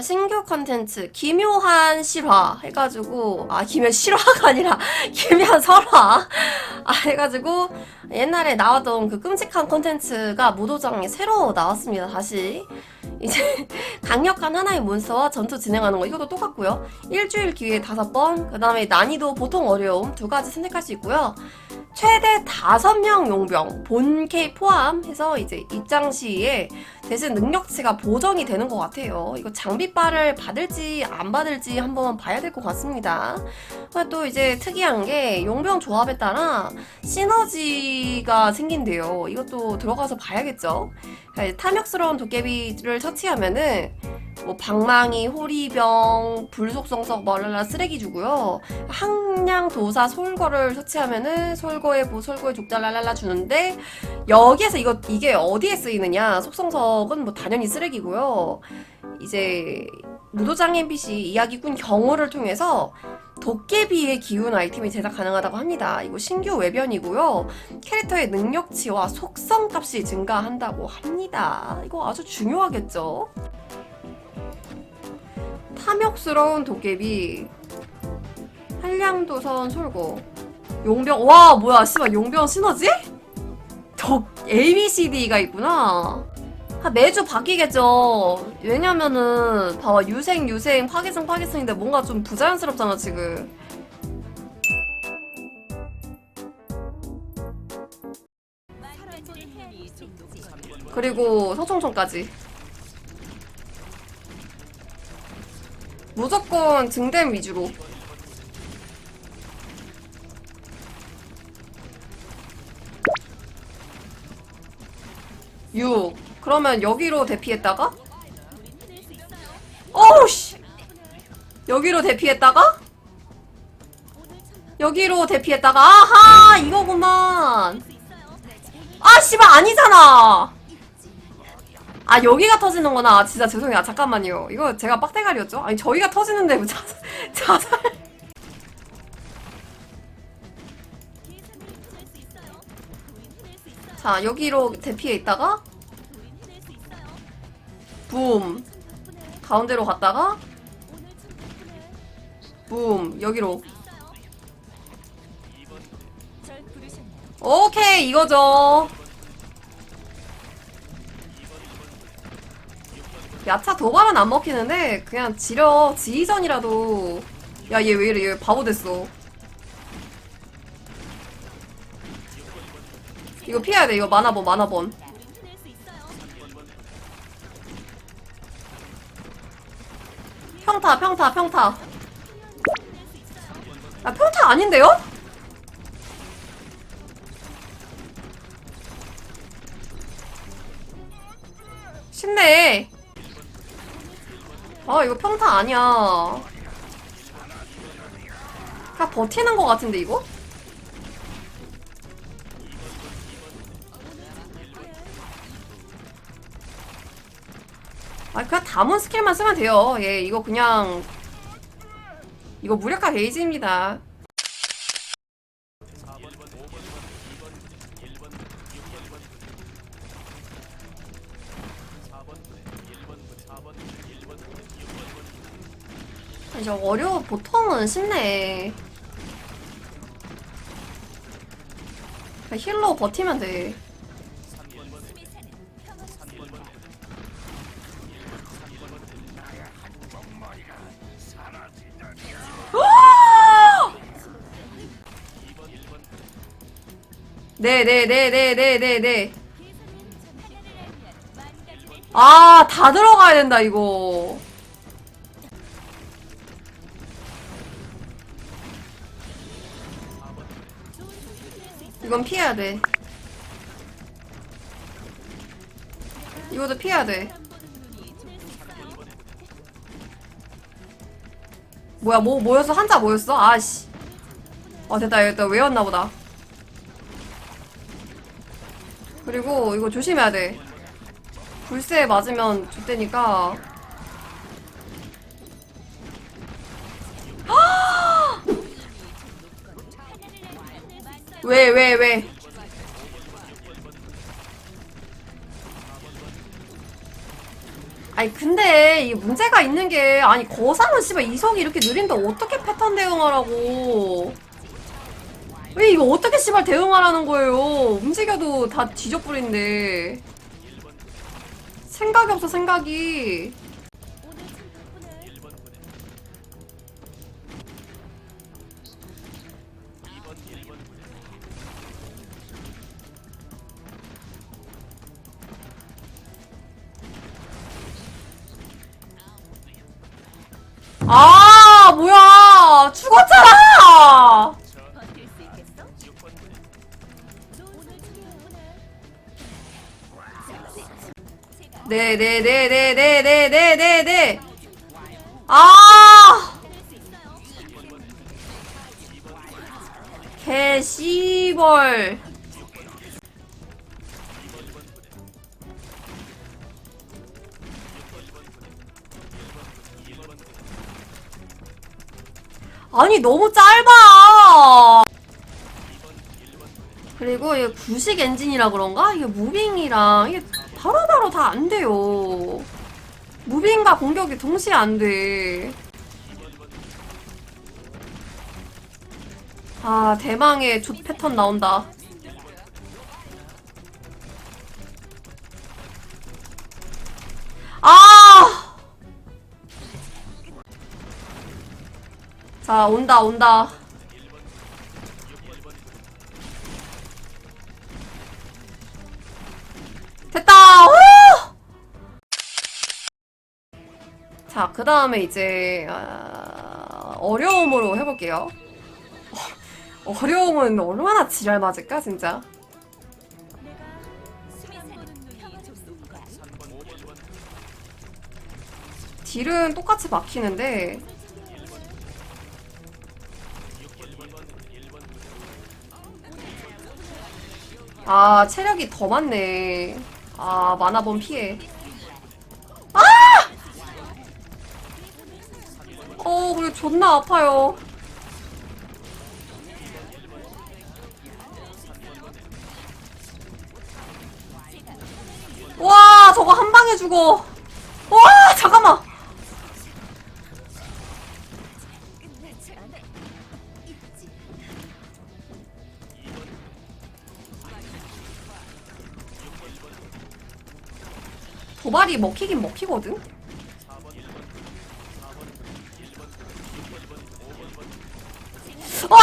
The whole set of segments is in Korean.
신규 컨텐츠 기묘한 실화 해가지고 아 기묘 실화가 아니라 기묘한 설화. 아 해가지고 옛날에 나왔던 그 끔찍한 컨텐츠가 무도장에 새로 나왔습니다 다시 이제 강력한 하나의 몬스터와 전투 진행하는 거 이것도 똑같고요 일주일 기회 다섯 번 그 다음에 난이도 보통 어려움 두 가지 선택할 수 있고요 최대 다섯 명 용병 본캐 포함해서 이제 입장 시에 대신 능력치가 보정이 되는 것 같아요. 이거 장비빨을 받을지 안 받을지 한번 봐야 될 것 같습니다. 또 이제 특이한 게 용병 조합에 따라 시너지가 생긴대요. 이것도 들어가서 봐야겠죠. 그러니까 탐욕스러운 도깨비를 처치하면은 뭐 방망이, 호리병, 불속성석, 멀랄라 쓰레기 주고요. 항량, 도사, 솔거를 처치하면은 솔거에 뭐 솔거에 족달랄랄라 주는데 여기에서 이거 이게 어디에 쓰이느냐? 속성석은 뭐 당연히 쓰레기고요. 이제 무도장 NPC 이야기꾼 경호를 통해서 도깨비의 기운 아이템이 제작 가능하다고 합니다. 이거 신규 외변이고요. 캐릭터의 능력치와 속성 값이 증가한다고 합니다. 이거 아주 중요하겠죠? 탐욕스러운 도깨비 한량도선 솔고 용병 와 뭐야 씨발 용병 시너지? 덕 ABCD가 있구나 아, 매주 바뀌겠죠. 왜냐면은 봐봐 유생 유생 파괴성 파괴성인데 뭔가 좀 부자연스럽잖아 지금. 그리고 서총총까지. 무조건 증댐 위주로. 육 그러면 여기로 대피했다가? 어우씨. 여기로 대피했다가? 여기로 대피했다가? 아하 이거구만. 아 씨발 아니잖아. 아 여기가 터지는구나. 아, 진짜 죄송해요. 아, 잠깐만요. 이거 제가 빡대가리였죠? 아니 저희가 터지는데 뭐 자, 자살. 자 여기로 대피해 있다가 붐. 가운데로 갔다가 붐. 여기로. 오케이 이거죠. 야차 도발은 안 먹히는데 그냥 지려. 지휘전이라도. 야 얘 왜 이래? 얘 바보 됐어. 이거 피해야 돼. 이거 만화본 만화본 평타 평타 평타 아 평타 아닌데요? 쉽네 아 이거 평타 아니야 그냥 버티는 거 같은데 이거? 아 그냥 담은 스킬만 쓰면 돼요. 예 이거 그냥 이거 무력화 게이지입니다. 아니 저 어려워 보통은 쉽네. 힐로 버티면 돼 네네네네네네네. 아 다 들어가야 된다 이거. 이건 피해야 돼. 이것도 피해야 돼 뭐야 뭐 뭐였어 한자 뭐였어? 아씨. 아 됐다. 됐다 외웠나 보다. 그리고 이거 조심해야 돼. 불새에 맞으면 죽대니까. 왜 왜, 왜? 아니 근데 이 문제가 있는 게 아니 거상은 씨발 이성이 이렇게 느린데 어떻게 패턴 대응하라고. 왜 이거 어떻게 씨발 대응하라는 거예요? 움직여도 다 뒤져버린데. 생각이 없어 생각이 아 뭐야. 죽었잖아. 있겠어? 오늘 네, 네네네네네네네네네 아. 개씨벌 아니 너무 짧아 그리고 이게 구식 엔진이라 그런가? 이게 무빙이랑 이게 바로바로 다 안 돼요. 무빙과 공격이 동시에 안 돼. 아, 대망의 조 패턴 나온다. 자, 온다, 온다. 됐다! 후! 자, 그 다음에 이제, 아, 어려움으로 해볼게요. 어, 어려움은 얼마나 지랄 맞을까, 진짜? 딜은 똑같이 막히는데, 아, 체력이 더 많네. 아, 만화본 피해. 아! 어, 그래, 존나 아파요. 와, 저거 한 방에 죽어. 와, 잠깐만. 도발이 먹히긴 먹히거든? 와!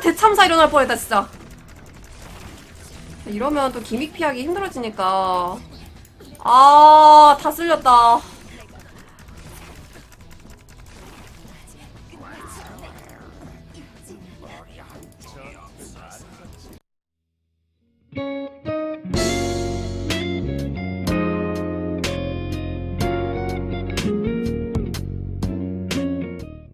대참사 일어날 뻔했다, 진짜. 이러면 또 기믹 피하기 힘들어지니까. 아, 다 쓸렸다.